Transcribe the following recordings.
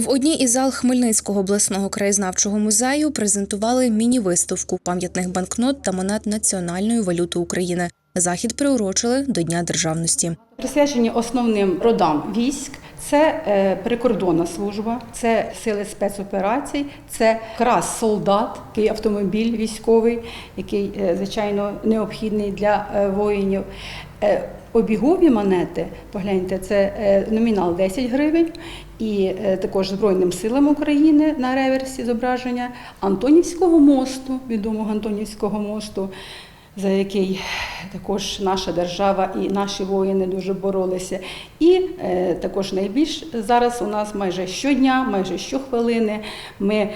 В одній із зал Хмельницького обласного краєзнавчого музею презентували міні-виставку пам'ятних банкнот та монет національної валюти України. Захід приурочили до Дня державності. Присвячені основним родам військ. Це е, прикордонна служба, це сили спецоперацій, це крас солдат, який автомобіль військовий, який е, звичайно необхідний для е, воїнів. Е, Обігові монети, погляньте, це е, номінал 10 гривень, і е, також Збройним силам України на реверсі зображення Антонівського мосту, відомого Антонівського мосту за який також наша держава і наші воїни дуже боролися. І також найбільш зараз у нас майже щодня, майже щохвилини ми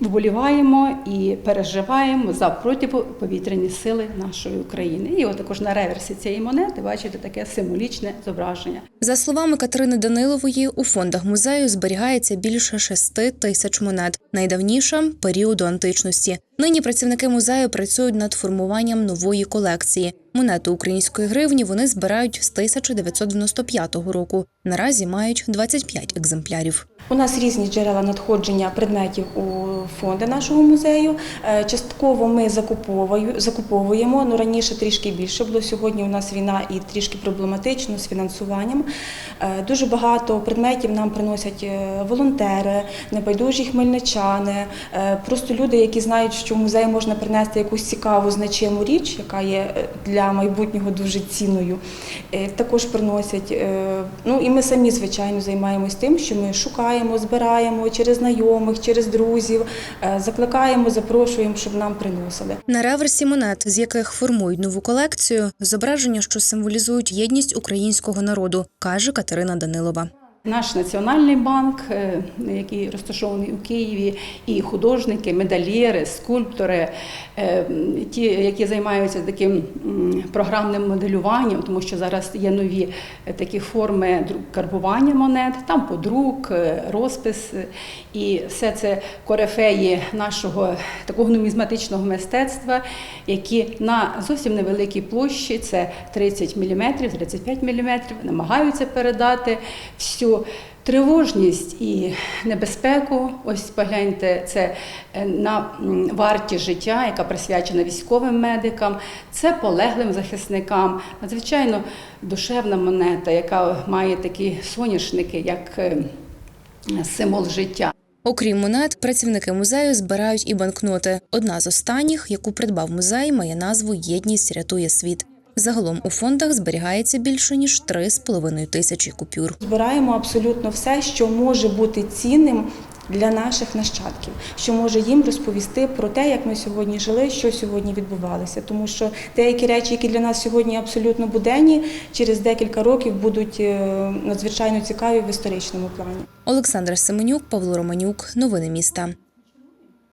вболіваємо і переживаємо за протиповітряні сили нашої України. І от також на реверсі цієї монети бачите таке символічне зображення. За словами Катерини Данилової, у фондах музею зберігається більше шести тисяч монет, найдавніша періоду античності. Нині працівники музею працюють над формуванням нової колекції. Монети української гривні вони збирають з 1995 року. Наразі мають 25 екземплярів. У нас різні джерела надходження предметів у фонди нашого музею. Е, Частково ми закуповуємо. Ну раніше трішки більше було. Сьогодні у нас війна і трішки проблематично з фінансуванням. Е, Дуже багато предметів нам приносять е, волонтери, небайдужі хмельничани, просто люди, які знають, що в музей можна принести якусь цікаву значиму річ, яка є для майбутнього дуже цінною. Також приносять. Ну і ми самі, звичайно, займаємось тим, що ми шукаємо, збираємо через знайомих, через друзів, закликаємо, запрошуємо, щоб нам приносили. На реверсі монет, з яких формують нову колекцію, зображення, що символізують єдність українського народу, каже Катерина Данилова. Наш національний банк, е, який розташований у Києві, і художники, медальєри, скульптори, е, ті, які займаються таким програмним моделюванням, тому що зараз є нові е, такі форми карбування монет, там подрук, розпис, і все це корифеї нашого такого нумізматичного мистецтва, які на зовсім невеликій площі, це 30 мм, 35 мм, намагаються передати всю тривожність і небезпеку. Ось погляньте, це е, на варті життя, яка присвячена військовим медикам, це полеглим захисникам. Надзвичайно душевна монета, яка має такі соняшники, як е, символ життя. Окрім монет, працівники музею збирають і банкноти. Одна з останніх, яку придбав музей, має назву Єдність рятує світ. Загалом у фондах зберігається більше ніж 3,5 тисячі купюр. Збираємо абсолютно все, що може бути цінним для наших нащадків, що може їм розповісти про те, як ми сьогодні жили, що сьогодні відбувалося. Тому що деякі речі, які для нас сьогодні абсолютно буденні, через декілька років будуть е, надзвичайно цікаві в історичному плані. Олександра Семенюк, Павло Романюк. Новини міста.